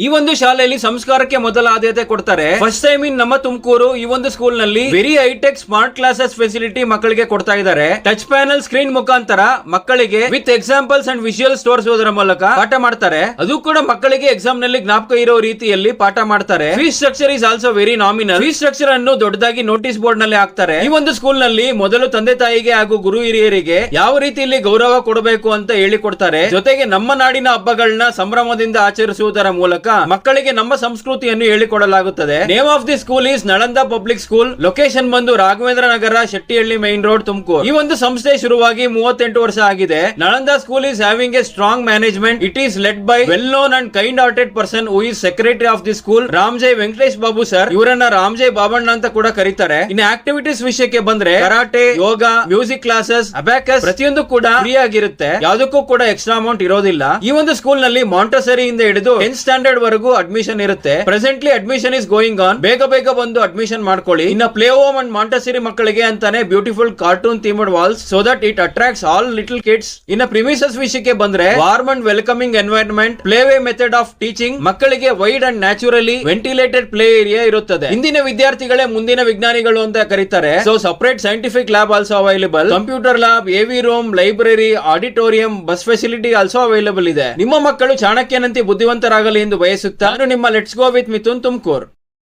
ಈ ಒಂದು ಶಾಲೆಯಲ್ಲಿ ಸಂಸ್ಕಾರಕ್ಕೆ ಮೊದಲ ಆದ್ಯತೆ ಕೊಡ್ತಾರೆ. ಫಸ್ಟ್ ಟೈಮ್ ಇನ್ ನಮ್ಮ ತುಮಕೂರು ಈ ಒಂದು ಸ್ಕೂಲ್ನಲ್ಲಿ very high tech smart classes facility ಮಕ್ಕಳಿಗೆ ಕೊಡ್ತಾ ಇದ್ದಾರೆ. ಟಚ್ ಪ್ಯಾನಲ್ ಸ್ಕ್ರೀನ್ ಮುಖಾಂತರ ಮಕ್ಕಳಿಗೆ ವಿತ್ ಎಕ್ಸಾಂಪಲ್ಸ್ ಅಂಡ್ ವಿಜುವಲ್ಸ್ ತೋರಿಸುವುದರ ಮೂಲಕ ಪಾಠ ಮಾಡ್ತಾರೆ. ಅದು ಕೂಡ ಮಕ್ಕಳಿಗೆ ಎಕ್ಸಾಮ್ನಲ್ಲಿ ಜ್ಞಾಪಕ ಇರೋ ರೀತಿಯಲ್ಲಿ ಪಾಠ ಮಾಡ್ತಾರೆ. Fee structure is also very nominal fee structure ಅನ್ನು ದೊಡ್ಡದಾಗಿ ನೋಟಿಸ್ ಬೋರ್ಡ್ನಲ್ಲಿ ಹಾಕ್ತಾರೆ. ಈ ಒಂದು ಸ್ಕೂಲ್ನಲ್ಲಿ ಮೊದಲು ತಂದೆ ತಾಯಿಗೆ ಹಾಗೂ ಗುರು ಹಿರಿಯರಿಗೆ ಯಾವ ರೀತಿಯಲ್ಲಿ ಗೌರವ ಕೊಡಬೇಕು ಅಂತ ಹೇಳಿಕೊಡ್ತಾರೆ. ಜೊತೆಗೆ ನಮ್ಮ ನಾಡಿನ ಹಬ್ಬಗಳನ್ನ ಸಂಭ್ರಮದಿಂದ ಆಚರಿಸುವುದರ ಮೂಲಕ ಮಕ್ಕಳಿಗೆ ನಮ್ಮ ಸಂಸ್ಕೃತಿಯನ್ನು ಹೇಳಿಕೊಡಲಾಗುತ್ತದೆ. Name of the school is Nalanda public school location ಬಂದು ರಾಘವೇಂದ್ರ ನಗರ, ಶೆಟ್ಟಿಹಳ್ಳಿ ಮೈನ್ ರೋಡ್ ತುಮಕೂರು. ಈ ಒಂದು ಸಂಸ್ಥೆ ಶುರುವಾಗಿ ಮೂವತ್ತೆಂಟು ವರ್ಷ ಆಗಿದೆ. Nalanda school is having a strong management it is led by well known and kind hearted person who is secretary of the school Ramjay Venkatesh Babu sir ಇವರನ್ನ ರಾಮ್ಜಯ್ ಬಾಬಣ್ಣ ಅಂತ ಕೂಡ ಕರೀತಾರೆ. ಇನ್ನು ಆಕ್ಟಿವಿಟೀಸ್ ವಿಷಯಕ್ಕೆ ಬಂದ್ರೆ karate yoga music classes abacus ಪ್ರತಿಯೊಂದು ಕೂಡ free ಆಗಿರುತ್ತೆ. ಯಾವುದಕ್ಕೂ ಕೂಡ ಎಕ್ಸ್ಟ್ರಾ ಅಮೌಂಟ್ ಇರೋದಿಲ್ಲ. ಈ ಒಂದು ಸ್ಕೂಲ್ನಲ್ಲಿ ಮಾಂಟಸರಿ ಇಂದ ಹಿಡಿದು ಟೆಂತ್ ಸ್ಟ್ಯಾಂಡರ್ಡ್ ವರೆಗೂ ಅಡ್ಮಿಷನ್ ಇರುತ್ತೆ. Presently admission is going on ಬೇಗ ಬೇಗ ಬಂದು ಅಡ್ಮಿಷನ್ ಮಾಡ್ಕೊಳ್ಳಿ. ಇನ್ನ ಪ್ಲೇ ಹೋಮ್ ಅಂಡ್ ಮಾಂಟಸಿರಿ ಮಕ್ಕಳಿಗೆ ಅಂತಾನೆ beautiful cartoon themed walls so that it attracts all little kids ಇನ್ನ ಪ್ರಿಮಿಸಸ್ ವಿಷಯಕ್ಕೆ ಬಂದ್ರೆ warm and welcoming environment play way method of teaching ಮಕ್ಕಳಿಗೆ wide and naturally ventilated play area ಇರುತ್ತದೆ. ಇಂದಿನ ವಿದ್ಯಾರ್ಥಿಗಳೇ ಮುಂದಿನ ವಿಜ್ಞಾನಿಗಳು ಅಂತ ಕರೀತಾರೆ. So separate scientific lab also available computer lab AV room library auditorium bus facility also available ಇದೆ. ನಿಮ್ಮ ಮಕ್ಕಳು ಚಾಣಕ್ಯನಂತೆ ಬುದ್ಧಿವಂತರಾಗಲಿ ಎಂದು ಬಯಸುತ್ತಾ ನಾನು ನಿಮ್ಮ let's go with Mithun Tumkur